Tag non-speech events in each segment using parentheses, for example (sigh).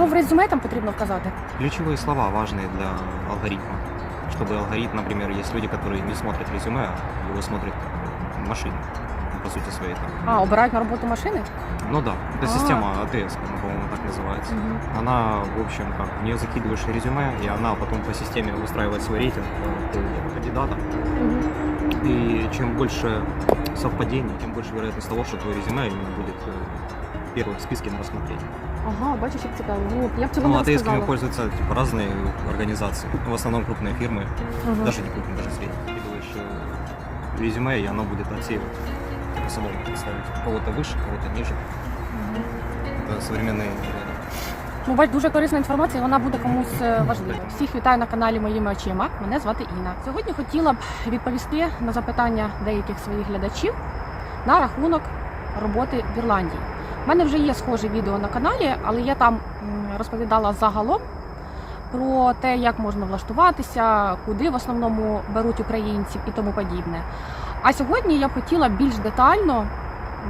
Що в резюме там потрібно вказати? Ключевые слова важные для алгоритма. Чтобы алгоритм, например, есть люди, которые не смотрят резюме, а его смотрят машины, по сути своей. там. А, обирають на роботу машини? Ну да, это А. система АТС, по-моему, так называется. Она, в общем, как, в нее закидываешь резюме, и она потом по системе выстраивает свой рейтинг э, по кандидатам. Мгм. И чем больше совпадений, тем больше вероятность того, что твое резюме именно будет э, первым в списке на рассмотрение. Ага, бачиш, як цікаво. Ну, я б цього Ну, не АТС-ками розказала. пользуются типа, разные организации. В основном крупные фирмы, Мгм. даже не крупные, даже средние. Кидываешь э, резюме, и оно будет отсеивать. Типа самому ставить кого-то выше, кого-то ниже. Мгм. Это современные Ну, бач, дуже корисна інформація, вона буде комусь е, важлива. Всіх вітаю на каналі Моїми очима. Мене звати Інна. Сьогодні хотіла б відповісти на запитання деяких своїх глядачів на рахунок роботи в Ірландії. Мене вже є схоже відео на каналі, але я там розповідала загалом про те, як можна влаштуватися, куди в основному беруть українців і тому подібне. А сьогодні я б хотіла більш детально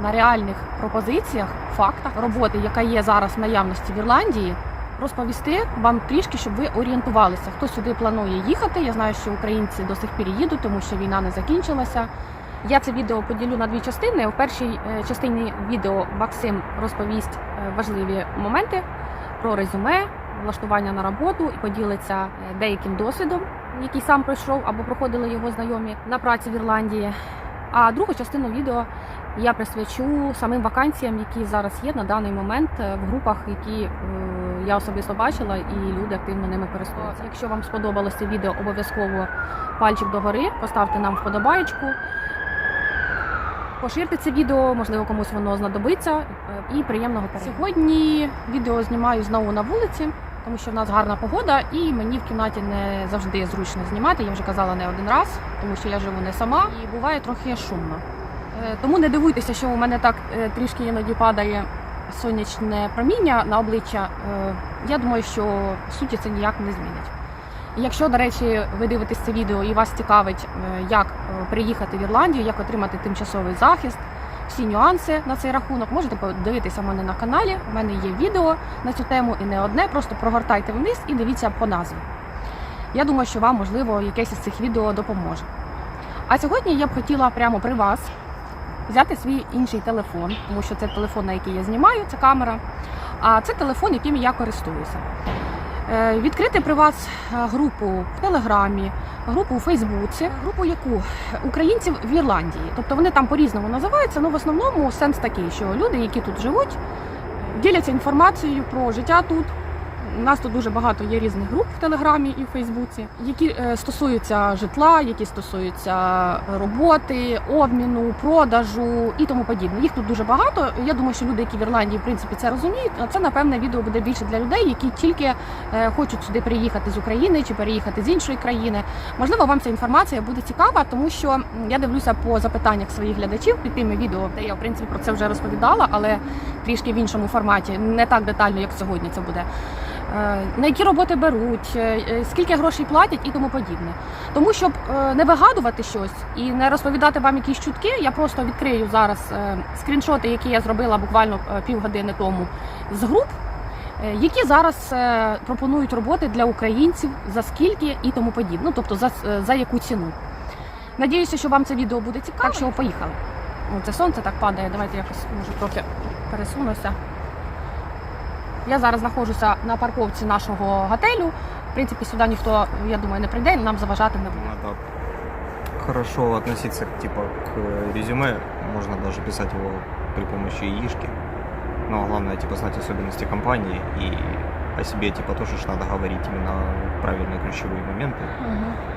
на реальних пропозиціях, фактах роботи, яка є зараз в наявності в Ірландії, розповісти вам трішки, щоб ви орієнтувалися, хто сюди планує їхати. Я знаю, що українці до сих пір їдуть, тому що війна не закінчилася. Я це відео поділю на дві частини. У першій е, частині відео Максим розповість е, важливі моменти про резюме, влаштування на роботу і поділиться е, деяким досвідом, який сам пройшов або проходили його знайомі на праці в Ірландії. А другу частину відео я присвячу самим вакансіям, які зараз є на даний момент в групах, які я особисто бачила, і люди активно ними користуються. Якщо вам сподобалося відео, обов'язково пальчик догори, поставте нам вподобаєчку. Поширте це відео, можливо, комусь воно знадобиться. е, І приємного перегляду. Сьогодні відео знімаю знову на вулиці, тому що в нас гарна погода, і мені в кімнаті не завжди зручно знімати. Я вже казала не один раз, тому що я живу не сама і буває трохи шумно. Е, Тому не дивуйтеся, що у мене так е, трішки іноді падає сонячне проміння на обличчя. Я думаю, що суті це ніяк не змінить. Якщо, до речі, ви дивитесь це відео і вас цікавить, е, як е, приїхати в Ірландію, як отримати тимчасовий захист, всі нюанси на цей рахунок, можете подивитися в мене на каналі. У мене є відео на цю тему і не одне. Просто прогортайте вниз і дивіться по назві. Я думаю, що вам, можливо, якесь із цих відео допоможе. А сьогодні я б хотіла прямо при вас взяти свій інший телефон, тому що це телефон, на який я знімаю, це камера. А це телефон, яким я користуюся. Е, Відкрити при вас е, групу в Телеграмі, групу у Фейсбуці, групу яку українців в Ірландії. Тобто вони там по-різному називаються, але в основному сенс такий, що люди, які тут живуть, діляться інформацією про життя тут. У нас тут дуже багато є різних груп в Телеграмі і в Фейсбуці, які е, стосуються житла, які стосуються роботи, обміну, продажу і тому подібне. Їх тут дуже багато. Я думаю, що люди, які в Ірландії, в принципі, це розуміють. Це напевне відео буде більше для людей, які тільки е, хочуть сюди приїхати з України чи переїхати з іншої країни. Можливо, вам ця інформація буде цікава, тому що я дивлюся по запитаннях своїх глядачів під тими відео, де я в принципі про це вже розповідала, але трішки в іншому форматі, не так детально, як сьогодні це буде. Е, На які роботи беруть, е, е, скільки грошей платять і тому подібне. Тому щоб не вигадувати щось і не розповідати вам якісь чутки, я просто відкрию зараз скріншоти, які я зробила буквально півгодини тому з груп, які зараз пропонують роботи для українців за скільки і тому подібне. Ну, тобто за, за яку ціну. Надіюся, що вам це відео буде цікаво. Так що поїхали. Це сонце так падає. Давайте якось може трохи пересунуся. Я зараз знаходжуся на парковці нашого готелю. В принципі, сюди ніхто, я думаю, не прийде, нам заважати не буде. Надо хорошо относиться типа к резюме. Можно даже писать его при помощи яишки. Но главное типа знать особенности компании и о себе типа тоже ж надо говорить именно правильные ключевые моменты.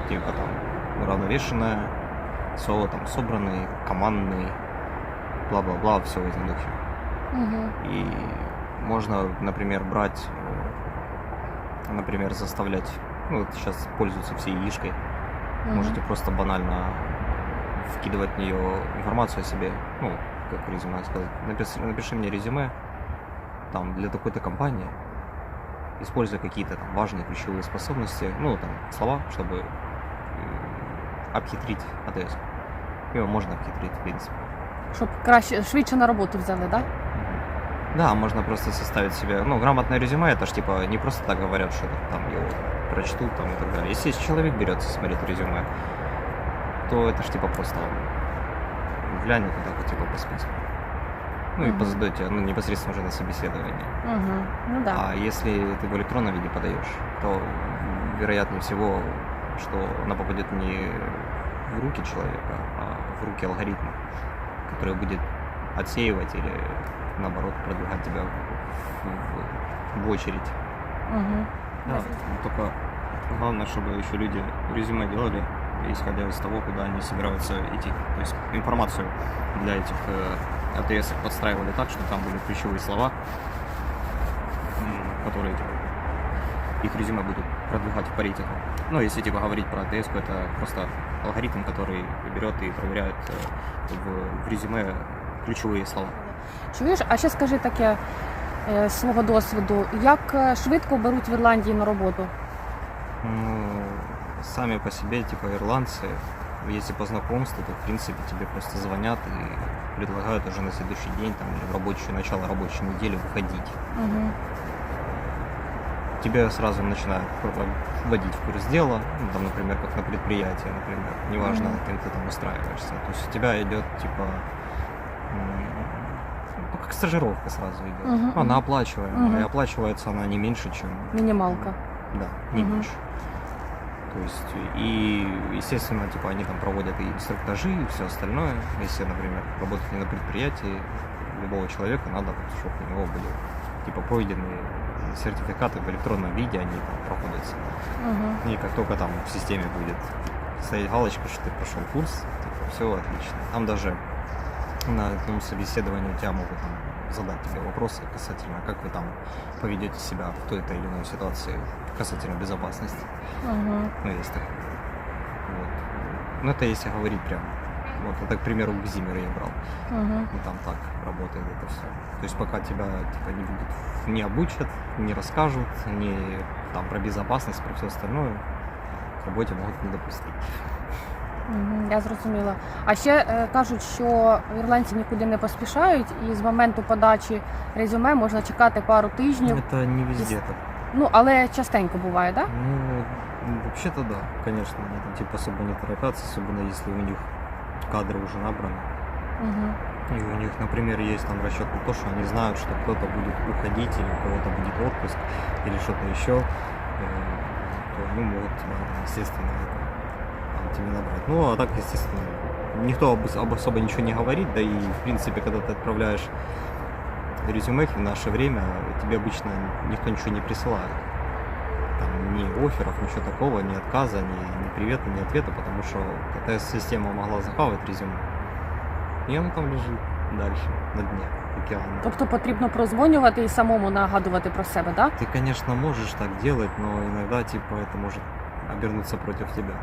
Типа там уравновешенное, соло там собранный, командный, бла-бла-бла, все в этом духе. Мгм. И можно, например, брать, э, например, заставлять, ну, вот сейчас пользуются все яишкой, Мгм. можете просто банально вкидывать в нее информацию о себе, ну, как в резюме сказать. Напиши, напиши мне резюме, там, для такой-то компании, используя какие-то там важные ключевые способности, ну, там, слова, чтобы э, обхитрить АТС. Его можно обхитрить, в принципе. Щоб краще швидше на роботу взяли, так? Да, Можно просто составить себе, ну, грамотное резюме, это ж типа не просто так говорят, что там его прочтут там и так далее. Если человек берется смотреть резюме, то это ж типа просто глянет вот так вот типа по списку. Ну и Мгм. позадаете, ну, непосредственно уже на собеседование. Угу. Ну да. А если ты в электронном виде подаешь, то вероятнее всего, что она попадет не в руки человека, а в руки алгоритма, который будет отсеивать или наоборот продвигать тебя в, в- в очередь. Угу. Да, только главное, чтобы еще люди резюме делали, исходя из того, куда они собираются идти. То есть информацию для этих э, АТС подстраивали так, что там были ключевые слова, которые их резюме будут продвигать в по рейтингу. Ну, если типа говорить про АТС, это просто алгоритм, который берет и проверяет э, в, в резюме ключові слова. Чуєш, а ще скажи таке е, з свого досвіду, як е, швидко беруть в Ірландії на роботу? Ну, сами по себе, типа ирландцы, если по знакомству, то в принципе тебе просто звонят и предлагают уже на следующий день там, или в рабочее начало рабочей недели выходить. Угу. Тебя сразу начинают в- вводить в курс дела, ну, там, например, как на предприятии, например, неважно, Мгм. кем ты там устраиваешься. То есть у тебя идет типа м, ну, как стажировка сразу идет. Мгм, Ну, Она мгм. оплачиваемая, Мгм. и оплачивается она не меньше, чем Мінімалка. Да, не Мгм. меньше. То есть, и, естественно, типа, они там проводят и инструктажи, и все остальное. Если, например, работать не на предприятии, любого человека надо, чтобы у него были, типа, пройденные сертификаты в электронном виде, они там проходятся. Угу. И как только там в системе будет стоять галочка, что ты прошел курс, типа, все отлично. Там даже на этом собеседовании у тебя могут там, задать тебе вопросы касательно, как вы там поведете себя в той или иной ситуации касательно безопасности. Угу. Ну, есть такое. Вот. Ну, это если говорить прям. Вот, это, к примеру, к Зимеру я брал. Угу. Ну, там так работает это все. То есть пока тебя типа, не будут, не обучат, не расскажут, не там про безопасность, про все остальное, к работе могут не допустить. Угу. Я зрозуміла. А ще е, кажуть, що ірландці нікуди не поспішають, і з моменту подачі резюме можна чекати пару тижнів. Это не везде так. Ну, але частенько буває, так? Да? Ну, вообще-то да, конечно, они там типа особо не торопятся, особенно если у них кадры уже набраны. Угу. И у них, например, есть там расчет на то, что они знают, что кто-то будет уходить или у кого-то будет отпуск или что-то еще, э, то они могут, да, там, естественно, это, там, тебе набрать. Ну, а так, естественно, никто об, об особо ничего не говорит, да и, в принципе, когда ты отправляешь резюме в наше время, тебе обычно никто ничего не присылает. Там ни офферов, ничего такого, ни отказа, ни, ни привета, ни ответа, потому что эта система могла захавать резюме. І воно там лежить дальше, на дне океана. Тобто потрібно прозвонювати і самому нагадувати про себе, так? Да? Ты, конечно, можешь так делать, но иногда, типа, это может обернуться против тебя.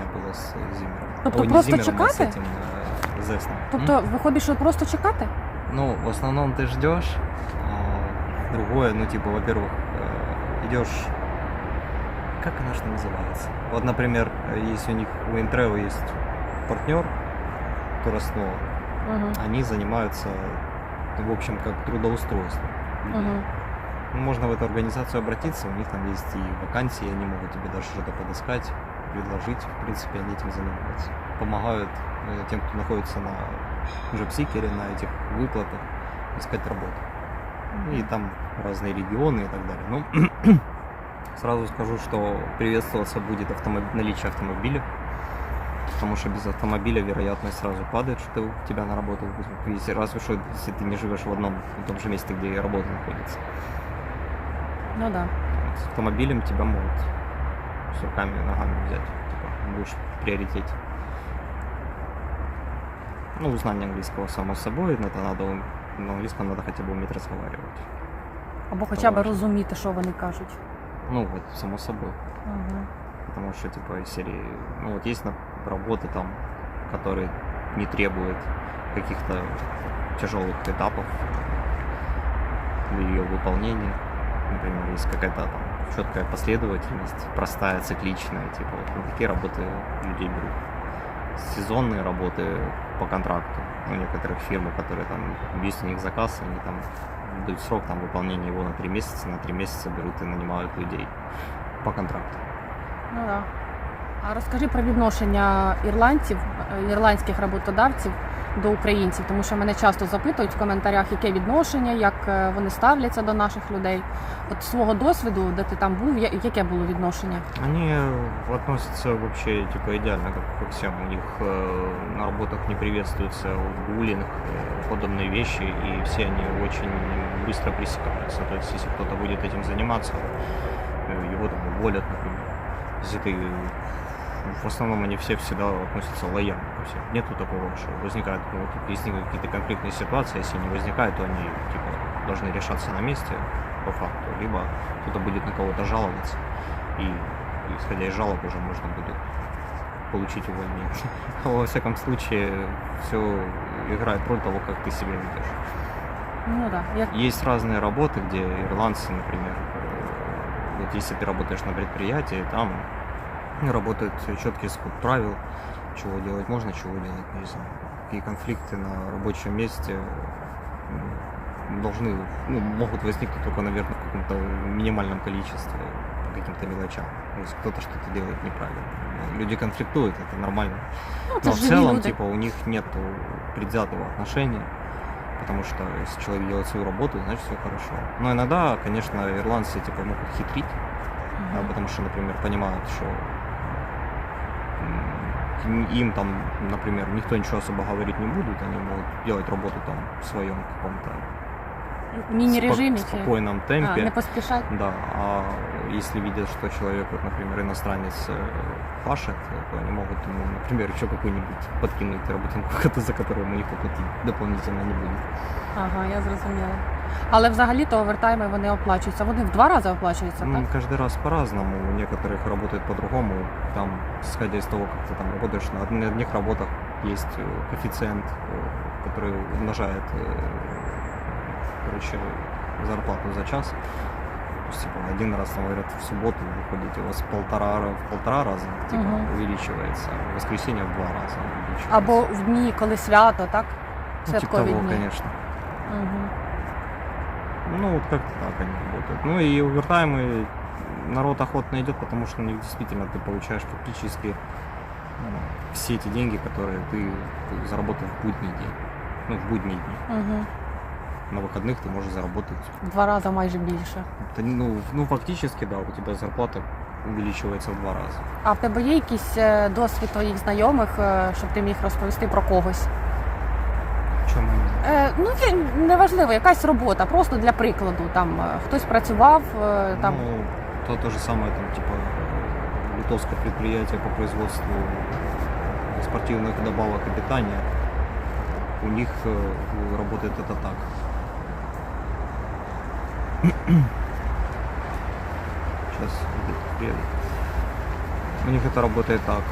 Меня было с Зиммером. Тобто Ой, не просто Зиммером, а с чекати? этим, э, Зесном. М? Тобто виходить, що просто чекати? Ну, в основном ты ждешь. а другое, ну, типа, во-первых, э, идешь... Как она что называется? Вот, например, э, если у них у Интрео есть партнер, Туроснова, Угу. они занимаются, в общем, как трудоустройство. людей. Угу. Ну, можно в эту организацию обратиться, у них там есть и вакансии, они могут тебе даже что-то подыскать, предложить. В принципе, они этим занимаются. Помогают э, тем, кто находится на джобсикере, на этих выплатах, искать работу. И там разные регионы и так далее. Ну, (clears throat) сразу скажу, что приветствоваться будет автомоб- наличие автомобиля, потому что без автомобиля вероятность сразу падает, что ты- тебя на работу возьмут. Если, разве что, если ты не живешь в одном и том же месте, где и работа находится. Ну. Да. С автомобилем тебя могут с руками и ногами взять. Типа, будешь в приоритете. Ну, знание английского само собой, но это надо, на английском надо хотя бы уметь разговаривать. Або хоча б важно. розуміти, що вони кажуть. Ну, вот, само собой. Угу. Потому что, типа, серии, ну, вот есть работы там, которые не требуют каких-то тяжелых этапов для ее выполнения. Например, есть какая-то там четкая последовательность, простая, цикличная, типа, вот на такие работы людей берут. сезонные работы по контракту. У некоторых фирм, у которые там есть у них заказ, они там дают срок там, выполнения его на три месяца, на три месяца берут и нанимают людей по контракту. Ну да. А розкажи про відношення ірландців, е, ірландських роботодавців до українців, тому що мене часто запитують в коментарях, яке відношення, як е, вони ставляться до наших людей. От з свого досвіду, де ти там був, я- яке було відношення? Они э, относятся вообще типа идеально как ко всем. У них э, на работах не приветствуется буллинг, э, подобные вещи, и все они очень быстро пресекаются. То есть, если кто-то будет этим заниматься, э, его там уволят, например. Если ты в основном они все всегда относятся лояльно Всем. Нету такого, что возникают ну, вот, если какие-то конфликтные ситуации, если они возникают, то они типа должны решаться на месте по факту, либо кто-то будет на кого-то жаловаться, и исходя из жалоб уже можно будет получить увольнение. (laughs) Во всяком случае, все играет роль того, как ты себя ведешь. Ну да, як Есть разные работы, где ирландцы, например, э, вот если ты работаешь на предприятии, там работает четкий скоп правил, чего делать можно, чего делать нельзя. И конфликты на рабочем месте должны, ну, могут возникнуть только, наверное, в каком-то минимальном количестве, по каким-то мелочам. То есть кто-то что-то делает неправильно. Люди конфликтуют, это нормально. ну, Но це в целом, люди. типа, у них нет предвзятого отношения, потому что если человек делает свою работу, значит все хорошо. Но иногда, конечно, ирландцы типа могут хитрить, да, Мгм. потому что, например, понимают, что им там, например, никто ничего особо говорить не будет, они могут делать работу там в своем каком-то Міні-режимі спок- чи спокойном а, темпе. не поспішать. Да, а если видят, что человек, вот, например, иностранец э, пашет, то они могут ему, например, еще какую-нибудь подкинуть работинку, (laughs) за которую ему никто платить дополнительно не будет. Ага, я зрозуміла. Але взагалі-то овертайми вони оплачуються. Вони в два рази оплачуються, Ну, так? каждый раз по-разному. У некоторых работает по-другому. Там, исходя из того, как ты там работаешь, на од- на одних работах есть э, коэффициент, э, который умножает, э, короче, зарплату за час. То есть, типа, один раз, там, говорят, в субботу вы выходите, у вас полтора, ра- в полтора раза типа, Мгм. увеличивается, в воскресенье в два раза увеличивается. Або в дні, коли свято, так? ну, типа Святкові того, дні. конечно. Угу. Ну, вот как-то так они работают. Ну и овертаймы народ охотно идет, потому что на них действительно ты получаешь фактически ну, все эти деньги, которые ты заработал в будний день. Ну, в будние дни. Угу. На выходных ты можешь заработать. В два рази майже більше. это, ну, ну, фактически, да, у тебя зарплата увеличивается в два раза. А в тебе є якийсь е, досвід твоїх знайомих, е, щоб ти міг розповісти про когось? Чем они? Е, ну, я- неважливо, якась робота, просто для прикладу. Там е, хтось працював, е, там Ну, то, то же самое, там, типа, э, литовское предприятие по производству спортивных добавок и питания. У них э, работает это так. Сейчас приедет. У них это работает так.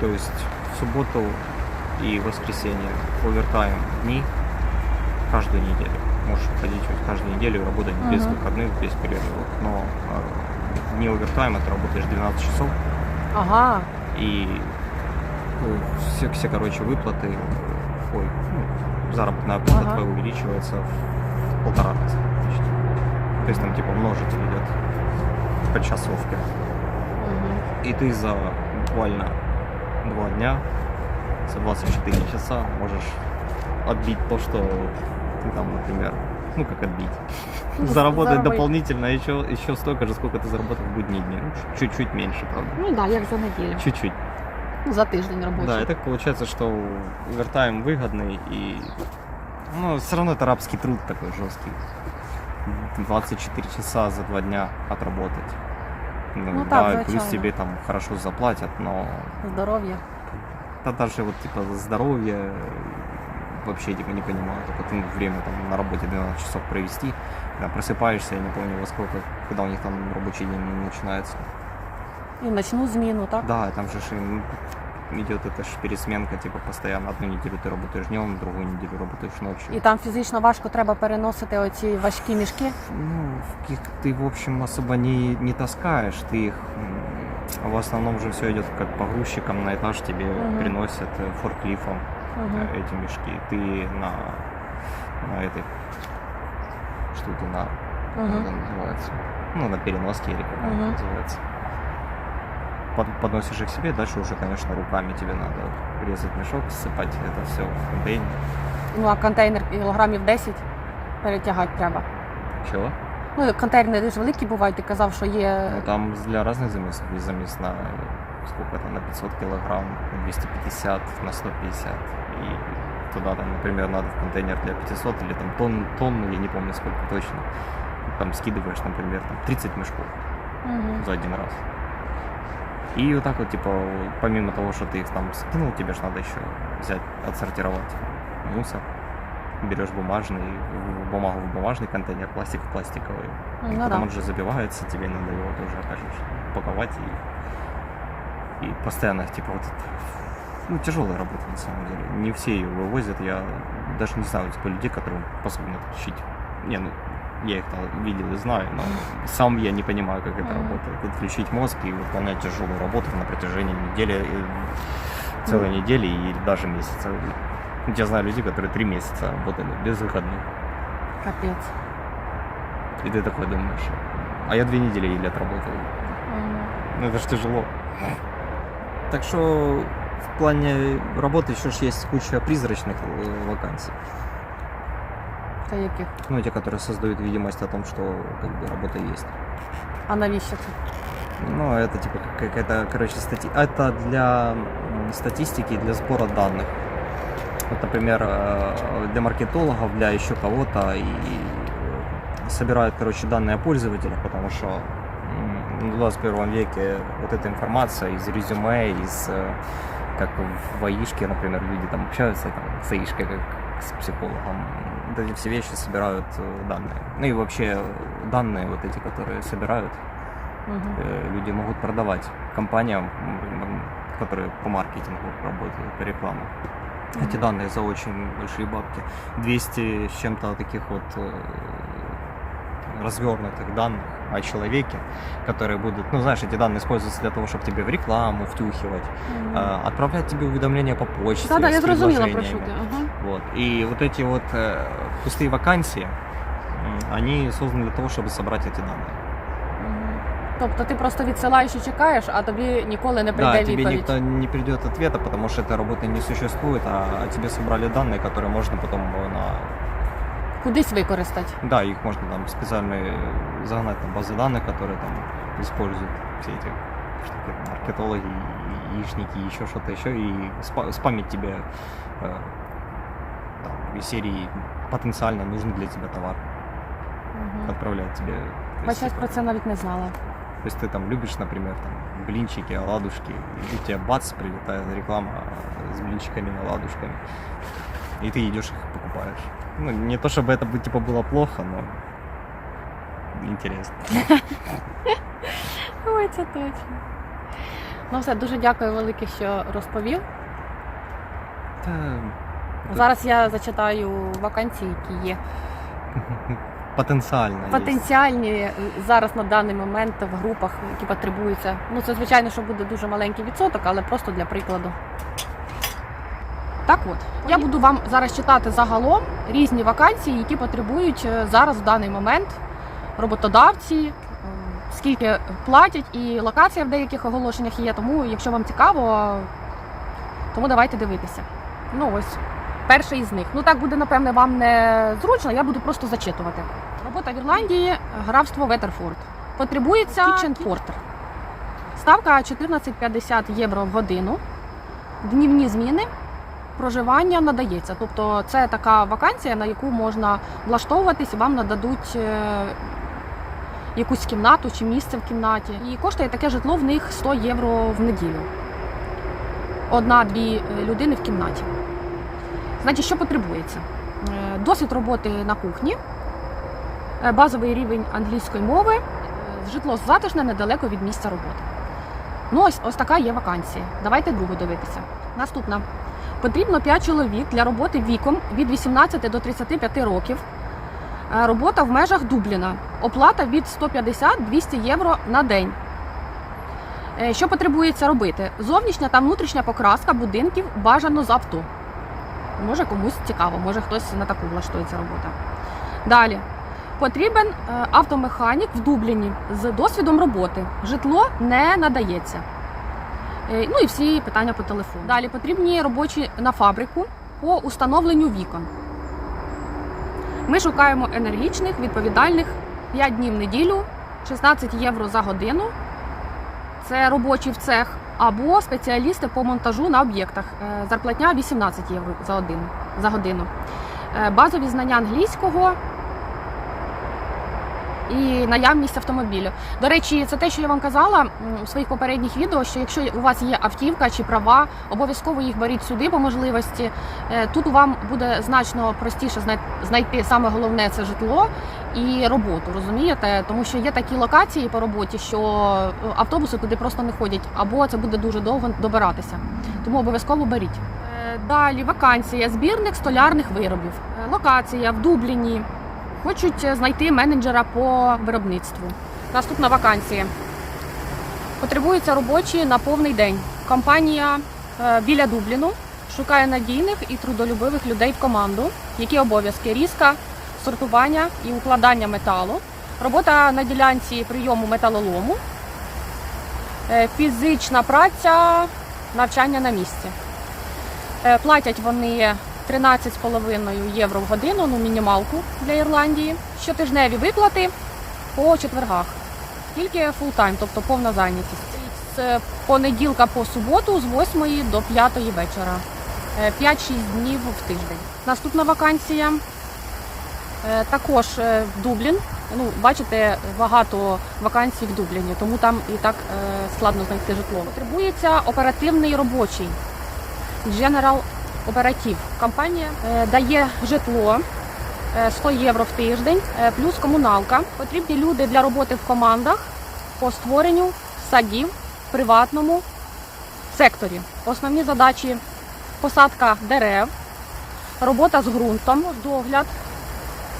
То есть в субботу и воскресенье овертайм дни каждую неделю. Можешь ходить каждую неделю работать без Мгм. выходных, без перерывов. Но э, не овертайм, ты работаешь 12 часов. ага, И ну, все, все, короче, выплаты, ой, ну, заработная плата Ага. твоя увеличивается в полтора раза. То есть там типа множитель идет по часовке. угу. И ты за буквально два дня, за 24 часа можешь отбить то, что ты там, например, ну как отбить, (laughs) Ну, заработать заработать. дополнительно еще, еще столько же, сколько ты заработал в будние дни. Ну, чуть-чуть меньше, правда. ну да, як за неділю. Чуть-чуть. Ну, за тиждень робочий. Да, и так получается, что овертайм выгодный и ну, все равно это рабский труд такой жесткий. 24 часа за два дня отработать. Ну, Ну да, так, плюс тебе там хорошо заплатят, но Здоров'я. да даже вот типа здоровье э, вообще типа не понимаю. Только ну, время там на работе 12 часов провести, когда просыпаешься, я не помню во сколько, когда у них там рабочий день начинается. І в ночну зміну, так? Да, там же ж идет эта ж пересменка, типа постоянно. Одну неделю ты работаешь днем, другую неделю работаешь ночью. І там фізично важко треба переносити оці важкі мішки. Ну, их ты, в общем, особо не, не таскаешь, ты их м, В основном же все идет как погрузчикам на этаж тебе Мгм. приносят э, форклифом Угу. э, эти мешки. Ты на, на этой штуке, на как Угу. это называется? Ну, на переноске или как это Мгм. называется. Под- подносишь их себе, дальше уже, конечно, руками тебе надо резать мешок, сыпать это все в контейнер. Ну а контейнер кілограмів 10 перетягати треба. Чего? Ну, контейнери ж великі бувають, ти казав, що є. Ну, там для разных замесов. Есть замес на э, сколько там, на 500 килограмм, на 250, на 150. И туда там, например, надо в контейнер для 500 или там тонн, тонну, я не помню сколько точно. Там скидываешь, например, там 30 мешков Угу. за один раз. И вот так вот, типа, помимо того, что ты их там скинул, тебе же надо еще взять, отсортировать мусор. Берешь бумажный, бумагу в бумажный контейнер, пластик в пластиковый. И Ну потом да. он же забивается, тебе надо его тоже, опять же, паковать и, и постоянно, типа, вот ну, тяжелая работа, на самом деле. Не все ее вывозят, я даже не знаю, типа, людей, которые способны это учить. Не, ну, я их там видел и знаю, но сам я не понимаю, как это работает. Отключить мозг и выполнять тяжелую работу на протяжении недели, э, целой недели или даже месяца. Я знаю людей, которые три месяца работали без выходных. Капець. И ты такой думаешь, а я две недели еле отработал. Ну это ж тяжело. Так что в плане работы еще ж есть куча призрачных э, вакансий. Та яких? Ну, те, которые создают видимость о том, что как бы работа есть. А навіщо це? Ну, это типа как- какая-то, короче, стати... Это для м, статистики, для сбора данных. Вот, например, э, для маркетологов, для еще кого-то и э, собирают, короче, данные о пользователях, потому что м, в 21 веке вот эта информация из резюме, из э, как в АИшке, например, люди там общаются там, с АИшкой, как с психологом. Вот эти все вещи собирают э, данные. Ну и вообще э, данные вот эти, которые собирают, Угу. э, люди могут продавать компаниям, м, м, которые по маркетингу работают, по рекламе. Эти данные за очень большие бабки. 200 с чем-то таких вот э, развернутых данных о человеке, которые будут, ну знаешь, эти данные используются для того, чтобы тебе в рекламу втюхивать, э, отправлять тебе уведомления по почте. Так, так, я с зрозуміла про предложениями. що ти. Ага. Вот. И вот эти вот э, пустые вакансии, м, они созданы для того, чтобы собрать эти данные. Мгм. Тобто ти просто відсилаєш і чекаєш, а тобі ніколи не прийде Да, тебе відповідь. никто не придет ответа, потому что этой работы не существует, а тебе собрали данные, которые можно потом э, на... Кудись використати. Да, их можно там специально загнать на базы данных, которые там используют все эти штуки, маркетологи, яичники, еще что-то еще, и спа- спамить тебе э, там, из серии потенциально нужный для тебя товар, Угу. отправлять тебе. Бо есть, про це навіть не знала. То есть ты там любишь, например, там, блинчики, оладушки, и у тебя бац, прилетает реклама э, с блинчиками и оладушками. И ты идешь их покупаешь. Ну, не то чтобы это бы, типа было плохо, но интересно. Ой, це точно. Ну все, дуже дякую велике, що розповів. Та, Зараз я зачитаю вакансії, які є. Потенциально. есть. Потенціальні е, зараз на даний момент в групах, які потребуються. Ну, це звичайно, що буде дуже маленький відсоток, але просто для прикладу. Так от, я буду вам зараз читати загалом різні вакансії, які потребують е, зараз в даний момент роботодавці, скільки платять, і локація в деяких оголошеннях є. Тому, якщо вам цікаво, тому давайте дивитися. Ну ось, перший із них. Ну так буде, напевне, вам не зручно, я буду просто зачитувати. Робота в Ірландії, графство Ветерфорд. Потребується Kitchen Porter. Ставка 14,50 євро в годину. Днівні зміни. Проживання надається. Тобто це така вакансія, на яку можна влаштовуватись, і вам нададуть е, якусь кімнату чи місце в кімнаті. І коштує таке житло в них 100 євро в неділю. Одна-дві е, людини в кімнаті. Значить, що потребується? Е, Досвід роботи на кухні, базовий рівень англійської мови, житло затишне недалеко від місця роботи. Ну, ось, ось така є вакансія. Давайте другу дивитися. Наступна. Потрібно 5 чоловік для роботи віком від 18 до 35 років. Е, Робота в межах Дубліна. Оплата від 150-200 євро на день. Е, Що потребується робити? Зовнішня та внутрішня покраска будинків бажано з авто. Може комусь цікаво, може хтось на таку влаштується робота. Далі. Потрібен е, автомеханік в Дубліні з досвідом роботи. Житло не надається. Е, Ну і всі питання по телефону. Далі потрібні робочі на фабрику по установленню вікон. Ми шукаємо енергічних, відповідальних 5 днів в неділю, 16 євро за годину. Це робочий в цех, або спеціалісти по монтажу на об'єктах. Е, Зарплатня 18 євро за годину. Е, Базові знання англійського і наявність автомобілю. До речі, це те, що я вам казала у своїх попередніх відео, що якщо у вас є автівка чи права, обов'язково їх беріть сюди по можливості. Е, Тут вам буде значно простіше знайти саме головне це житло і роботу, розумієте? Тому що є такі локації по роботі, що е, автобуси туди просто не ходять, або це буде дуже довго добиратися. Тому обов'язково беріть. Е, Далі вакансія, збірник столярних виробів. Локація в Дубліні. Хочуть е, знайти менеджера по виробництву. Наступна вакансія. Потребуються робочі на повний день. Компанія е, біля Дубліну шукає надійних і трудолюбивих людей в команду. Які обов'язки? Різка, сортування і укладання металу, робота на ділянці прийому металолому, е, фізична праця, навчання на місці. Платять вони 13,5 євро в годину, ну мінімалку для Ірландії. Щотижневі виплати по четвергах. Тільки фултайм, тобто повна зайнятість. З понеділка по суботу з 8 до 5 вечора. Е, 5-6 днів в тиждень. Наступна вакансія е, також е, Дублін. Ну, бачите, багато вакансій в Дубліні, тому там і так е, складно знайти житло. Потребується оперативний робочий. General Operative. Компанія е, дає житло е, 100 євро в тиждень, е, плюс комуналка. Потрібні люди для роботи в командах по створенню садів в приватному секторі. Основні задачі посадка дерев, робота з ґрунтом, догляд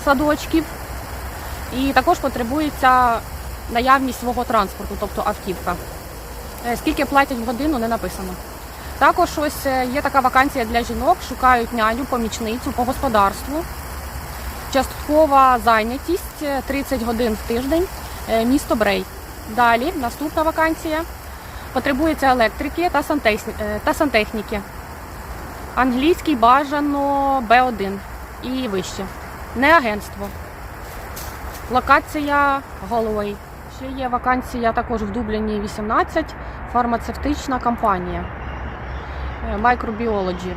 садочків. І також потребується наявність свого транспорту, тобто автівка. Е, Скільки платять в годину, не написано. Також ось е, є така вакансія для жінок, шукають няню, помічницю по господарству. Часткова зайнятість е, 30 годин в тиждень, е, місто Брей. Далі наступна вакансія. Потребується електрики та, сантехні- е, та сантехніки. Англійський бажано Б1 і вище. Не агентство. Локація Головей. Ще є вакансія також в Дубліні 18, фармацевтична компанія. Е, Microbiology.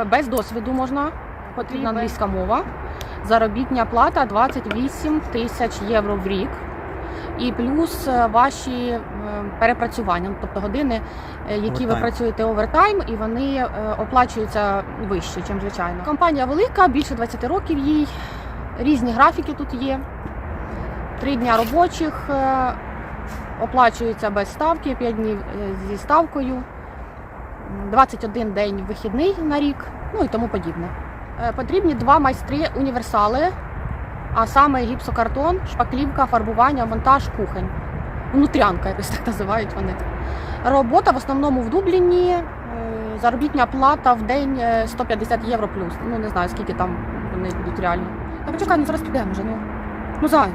Е, Без досвіду можна, потрібна англійська мова. Заробітня плата 28 тисяч євро в рік. І плюс е, ваші е, перепрацювання, тобто години, е, які ви працюєте овертайм, і вони е, оплачуються вище, ніж звичайно. Компанія велика, більше 20 років їй. Різні графіки тут є. Три дня робочих е, оплачуються без ставки, 5 днів е, зі ставкою, 21 день вихідний на рік, ну і тому подібне. Е, Потрібні два майстри універсали, а саме гіпсокартон, шпаклівка, фарбування, монтаж, кухонь. Внутрянка, якось так називають вони. Робота в основному в Дубліні. е, Заробітня плата в день е, 150 євро плюс. Ну не знаю, скільки там вони будуть реально. Та почекай, ну зараз підемо вже. Ну, ну зай,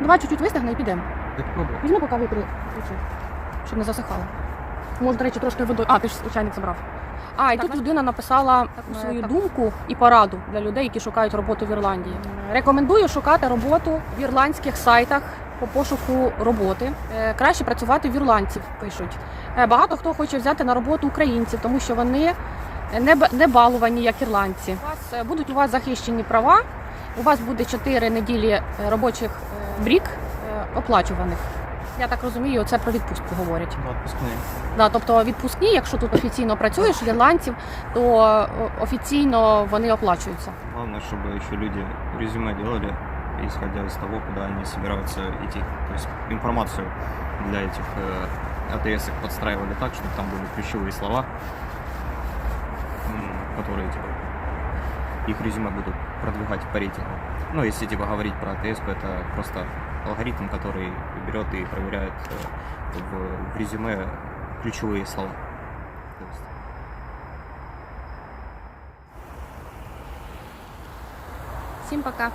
давай чуть-чуть вистигне і підемо. Візьми, поки випри, щоб не засихало. Може, до речі, трошки водою. А, ти ж чайник забрав. А, і тут людина написала таку свою думку і пораду для людей, які шукають роботу в Ірландії. Рекомендую шукати роботу в ірландських сайтах по пошуку роботи. Е, Краще працювати в ірландців, пишуть. Е, Багато хто хоче взяти на роботу українців, тому що вони не, не балувані, як ірландці. У вас е, будуть у вас захищені права. У вас буде 4 неділі робочих в рік е, оплачуваних. Я так розумію, це про відпустку говорять. Ну, отпускные. Да, тобто відпускні, якщо тут офіційно працюєш в ірландців, то е, офіційно вони оплачуються. Главное, чтобы еще люди резюме делали, исходя из того, куда они собираются идти. То есть информацию для этих э, АТС подстраивали так, чтобы там были ключевые слова, м, которые типа, их резюме будут продвигать по рейтингу. Ну, если типа говорить про АТС, это просто алгоритм, который берет и проверяет э, в, в резюме ключевые слова. Всім пока!